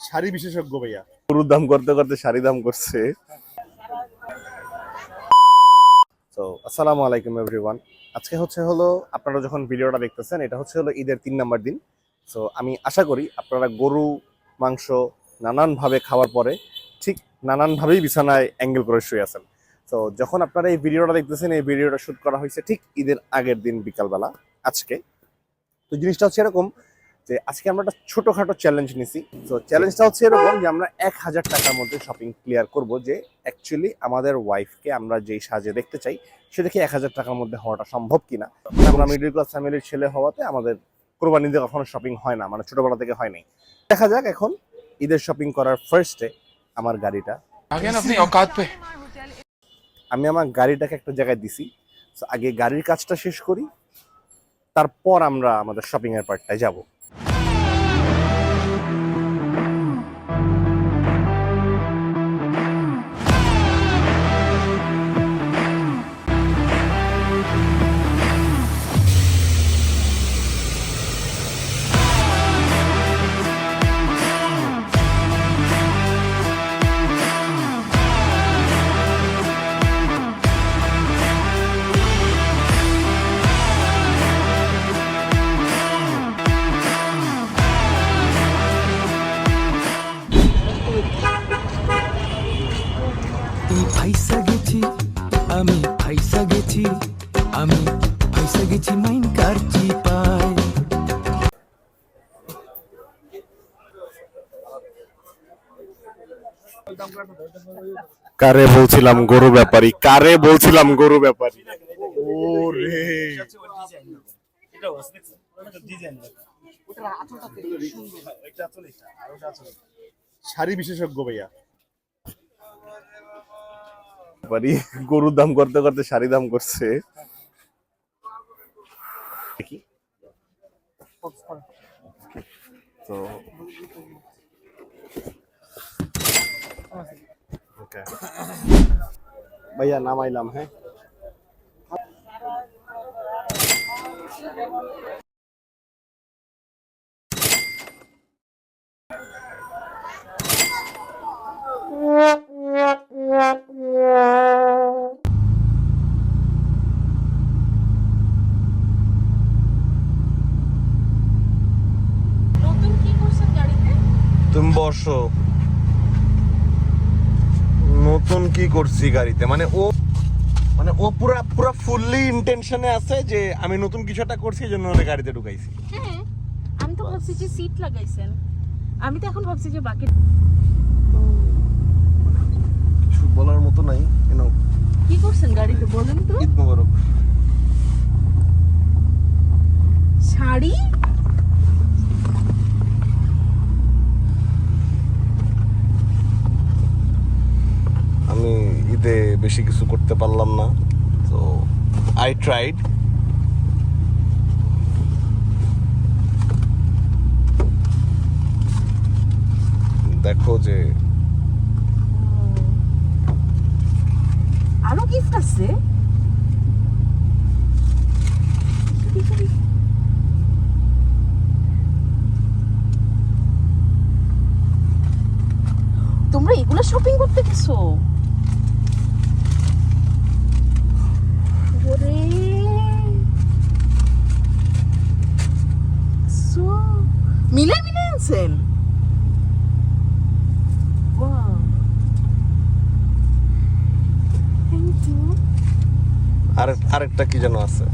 শাড়ি বিশেষজ্ঞ ভাইয়া। গরুর দাম করতে করতে শাড়ি দাম করছে। তো আসসালামু আলাইকুম এভরিওয়ান আজকে হচ্ছে হলো, আপনারা যখন ভিডিওটা দেখতেছেন, এটা হচ্ছে হলো ঈদের তিন নাম্বার দিন। তো আমি আশা করি আপনারা গরু, মাংস নানানভাবে খাওয়ার পরে ঠিক নানানভাবেই বিছানায় অ্যাঙ্গেল করে শুয়ে আছেন। তো যখন আপনারা এই ভিডিওটা দেখতেছেন, এই ভিডিওটা শুট করা হয়েছে ঠিক ঈদের আগের দিন বিকালবেলা। আজকে তো জিনিসটা হচ্ছে এরকম যে আজকে আমরা একটা ছোটোখাটো চ্যালেঞ্জ নিছি। তো চ্যালেঞ্জটা হচ্ছে এরকম যে আমরা এক হাজার টাকার মধ্যে শপিং ক্লিয়ার করব যে অ্যাকচুয়ালি আমাদের ওয়াইফকে আমরা যেই সাজে দেখতে চাই সে দেখে এক হাজার টাকার মধ্যে হওয়াটা সম্ভব কিনা? আমরা মিডল ক্লাস ফ্যামিলির ছেলে হওয়াতে আমাদের কোরবানিতে কখনো শপিং হয় না মানে ছোটোবেলা থেকে হয় নাই। দেখা যাক এখন ঈদের শপিং করার ফার্স্টে আমার গাড়িটা। আমি আমার গাড়িটাকে একটা জায়গায় দিছি। আগে গাড়ির কাজটা শেষ করি তারপর আমরা আমাদের শপিং এর পার্টটায় যাব। কারে বলছিলাম গরু ব্যাপারী? কারে বলছিলাম গরু ব্যাপারী? ওরে। শাড়ি বিশেষজ্ঞ ভাইয়া। গরুর দাম করতে করতে শাড়ি দাম করছে। তো ওকে ভাইয়া নামাইলাম হ্যাঁ তুমি বসো। নতুন কি করছি গাড়িতে? মানে ও মানে ও পুরা পুরা ফুললি ইন্টেনশনে আছে যে আমি নতুন কিছু একটা করছি এই জন্য ওরে গাড়িতে ঢুকাইছি। হ্যাঁ আমি তো ভাবছি যে সিট লাগাইছেন। আমি তো এখন ভাবছি যে বাকি কিছু বলার মতো নাই কেন কি করছেন গাড়িতে বলেন তো। ঈদ মোবারক। শাড়ি? আমি বেশি কিছু করতে পারলাম না। তো আই ট্রাইড দেখো যে আরও গিফট আছে? তোমরা এগুলো শপিং করতে গেছো? ওরে সো মিলে মিলে আনছেন. আর আরেকটা কি যেন আছে?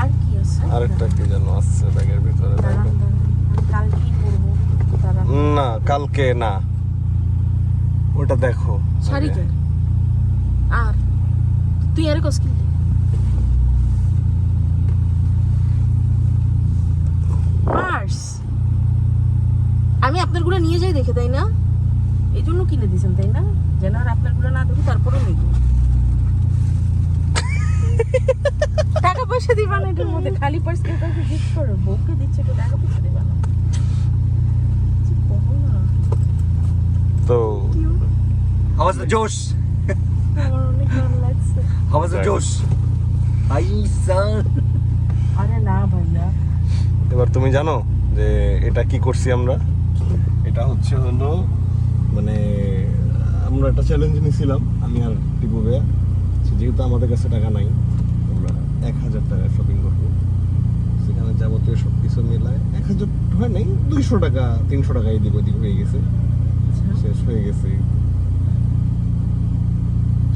আর কি আছে? আরেকটা কি যেন আছে ব্যাগের ভিতরে। না কালকে না। ওটা দেখো। শাড়ি কে আর? তুই আরে কস কিনলি? পার্স। আমি আপনারগুলো নিয়ে যাই দেখে তাই না? এই জন্য কিনে দিয়েছেন তাই না? যেন আর আপনারগুলো না দেখি তারপরেও নিব টাকা পয়সা দিবা না এটার মধ্যে খালি পার্স কেউ কাউকে গিফট করো বউকে দিচ্ছে তো টাকা পয়সা দিবা না কি বলো না তো How was the Josh? How was the. Josh? পয়সা আরে না ভাইয়া। এবার তুমি জানো যে এটা কি করছি আমরা? এটা হচ্ছে হলো মানে আমরা একটা চ্যালেঞ্জ নিয়েছিলাম আমি আর টিপু ভাইয়া। যেহেতু আমাদের কাছে টাকা নাই আমরা এক হাজার টাকা শপিং করব। সেখানে যাবতীয় সব কিছু মিলায় এক হাজার হয় নাই দুইশো টাকা তিনশো টাকা এদিক ওদিক হয়ে গেছে। শেষ হয়ে গেছে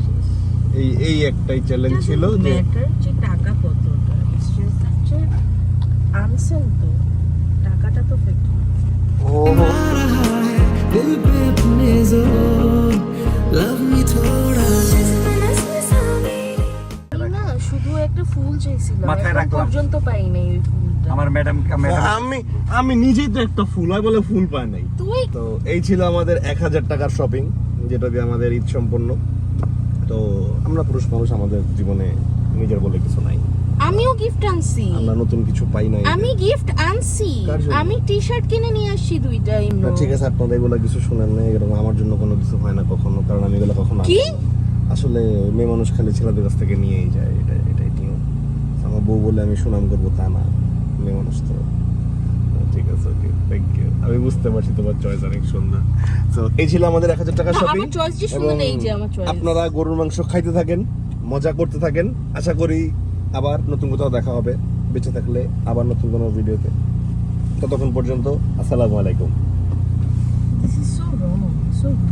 শেষ। এই এই একটাই চ্যালেঞ্জ ছিল যে ম্যাটার যে টাকা কতটা It's just that যে আনছেন তো টাকাটা তো ফ্যাক্টর ও दिल पे अपने जोर लव मी थोड़ा আমি না শুধু একটা ফুল চাইছিলাম মাথায় এখন রাখলাম। পর্যন্ত পাই নাই ওই ফুলটা আমার ম্যাডাম ম্যাডাম আমি আমি নিজেই তো একটা ফুল হয় বলে ফুল পায় নাই তুই তো এই ছিল আমাদের এক হাজার টাকার শপিং যেটা দিয়ে আমাদের ঈদ সম্পন্ন তো আমরা পুরুষ মানুষ আমাদের জীবনে নিজের বলে কিছু নাই। আমিও গিফট আনছি। আমরা নতুন কিছু পাই নাই। আমি গিফট আনছি। আমি টি শার্ট কিনে নিয়ে আসছি দুইটা না, ঠিক আছে আপনারা এগুলো কিছু শুনেন না এরকম আমার জন্য কোনো কিছু হয় না কখনো কারণ আমি এগুলো কখনো কি? আসলে মেয়ে মানুষ খালি ছেলেদের কাছ থেকে নিয়েই যায় এটা এটাই নিয়ম। আমার বউ বলে আমি সুনাম করব তা না মেয়ে মানুষ তো ঠিক আছে ওকে থ্যাংক ইউ আমি বুঝতে পারছি তোমার চয়েস অনেক সুন্দর। তো এই ছিল আমাদের এক হাজার টাকা শপিং আপনারা গরুর মাংস খাইতে থাকেন মজা করতে থাকেন। আশা করি আবার নতুন কোথাও দেখা হবে। বেঁচে থাকলে আবার নতুন কোনো ভিডিওতে। ততক্ষণ পর্যন্ত আসসালামু আলাইকুম। This is so wrong. So so